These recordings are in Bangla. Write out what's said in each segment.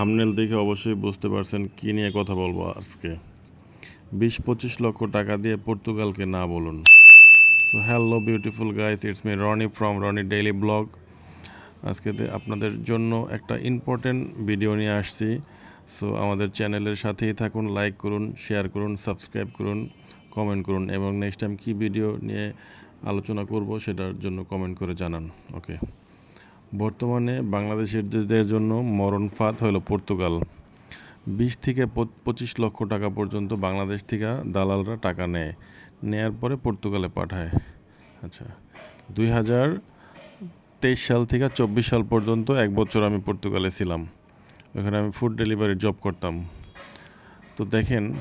থামনেল দেখে অবশ্যই বুঝতে পারছেন কী নিয়ে কথা বলব আজকে। বিশ পঁচিশ লক্ষ টাকা দিয়ে পর্তুগালকে না বলুন। So hello beautiful guys it's me Rony from Rony daily blog আজকে আপনাদের জন্য একটা ইম্পর্টেন্ট ভিডিও নিয়ে আসছি। সো আমাদের চ্যানেলের সাথেই থাকুন লাইক করুন শেয়ার করুন সাবস্ক্রাইব করুন কমেন্ট করুন এবং নেক্সট টাইম কী ভিডিও নিয়ে আলোচনা করব সেটার জন্য কমেন্ট করে জানান ওকে বর্তমানে বাংলাদেশের জন্য মরণ ফাঁদ হলো পর্তুগাল। বিশ থেকে পঁচ- পঁচিশ লক্ষ টাকা পর্যন্ত বাংলাদেশ থেকে দালালরা টাকা নেয়। নেয়ার পরে পর্তুগালে পাঠায়। আচ্ছা দুই হাজার তেইশ সাল থেকে চব্বিশ সাল পর্যন্ত এক বছর আমি পর্তুগালে ছিলাম। ওখানে আমি ফুড ডেলিভারি জব করতাম। তো দেখেন,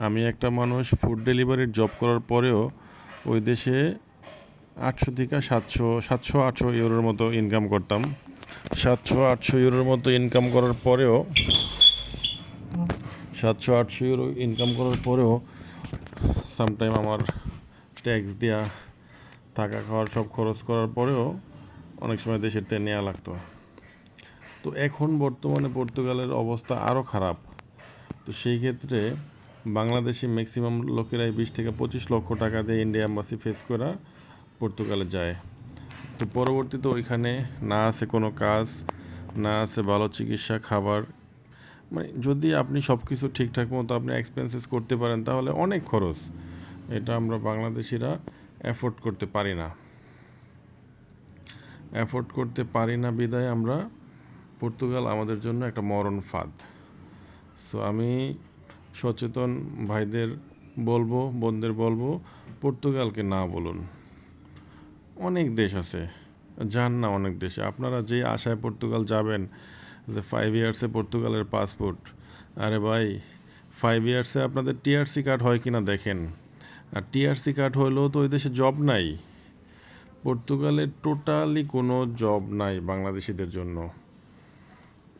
আমি একটা মানুষ ফুড ডেলিভারির জব করার পরেও ওই দেশে আটশো থেকে সাতশো সাতশো, আটশো ইউরোর মতো ইনকাম করতাম। সাতশো, আটশো ইউরোর মতো ইনকাম করার পরেও, সাতশো, আটশো ইউরো ইনকাম করার পরেও সামটাইম আমার ট্যাক্স দেওয়া থাকা খাওয়ার সব খরচ করার পরেও অনেক সময় দেশের তে নেওয়া লাগতো। তো এখন বর্তমানে পর্তুগালের অবস্থা আরও খারাপ। তো সেই ক্ষেত্রে বাংলাদেশি ম্যাক্সিমাম লোকেরাই বিশ থেকে পঁচিশ লক্ষ টাকা দিয়ে ইন্ডিয়া এম্বাসি ফেস করা পর্তুগালে যায়। তো পরবর্তীতে ওইখানে না আছে কোনো কাজ, না আছে ভালো চিকিৎসা, খাবার। মানে যদি আপনি সব কিছু ঠিকঠাক মতো আপনি এক্সপেন্সেস করতে পারেন, তাহলে অনেক খরচ। এটা আমরা বাংলাদেশিরা অ্যাফোর্ড করতে পারি না। অ্যাফোর্ড করতে পারি না বিদায় আমরা পর্তুগাল আমাদের জন্য একটা মরণ ফাঁদ। সো আমি সচেতন ভাইদের বলব, বোনদের বলব, পর্তুগালকে না বলুন। অনেক দেশ আছে, যান না অনেক দেশে। আপনারা যে আশায় পর্তুগাল যাবেন, যে ফাইভ ইয়ার্সে পর্তুগালের পাসপোর্ট আরে ভাই ফাইভ ইয়ার্সে আপনাদের টিআরসি কার্ড হয় কিনা দেখেন। আর টিআরসি কার্ড হলেও তো ওই দেশে জব নাই। পর্তুগালে টোটালি কোনো জব নাই বাংলাদেশিদের জন্য।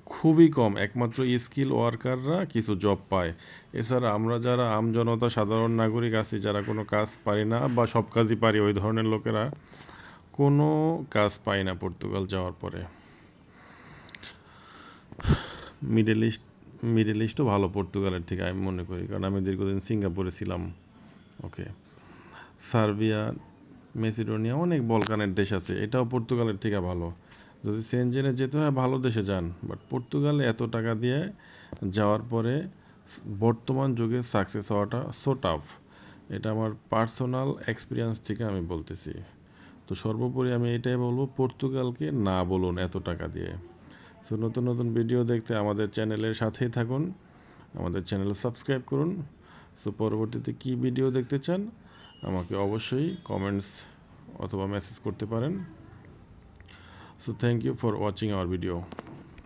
খুবই কম, একমাত্র স্কিল ওয়ার্কাররা কিছু জব পায়। এছাড়া আমরা যারা আমজনতা সাধারণ নাগরিক আছি, যারা কোনো কাজ পারি না বা সব কাজই পারি ওই ধরনের লোকেরা কোনো কাজ পাই না পর্তুগাল যাওয়ার পরে। মিডল ইস্ট মিডল ইস্টও ভালো পর্তুগালের থেকে আমি মনে করি, কারণ আমি দীর্ঘদিন সিঙ্গাপুরে ছিলাম। ওকে সার্বিয়া, মেসিডোনিয়া অনেক বলকানের দেশ আছে, এটাও পর্তুগালের থেকে ভালো। যদি সেনজেনে যেতে হয়, ভালো দেশে যান। বাট পর্তুগালে এত টাকা দিয়ে যাওয়ার পরে বর্তমান যুগে সাকসেস হওয়াটা সো টাফ এটা আমার পার্সোনাল এক্সপিরিয়েন্স থেকে আমি বলতেছি। তো সর্বোপরি আমি এটাই বলব, পর্তুগালকে না বলুন এত টাকা দিয়ে। তো নতুন নতুন ভিডিও দেখতে আমাদের চ্যানেলের সাথেই থাকুন, আমাদের চ্যানেল সাবস্ক্রাইব করুন। তো পরবর্তীতে কী ভিডিও দেখতে চান, আমাকে অবশ্যই কমেন্টস অথবা মেসেজ করতে পারেন। So thank you for watching our video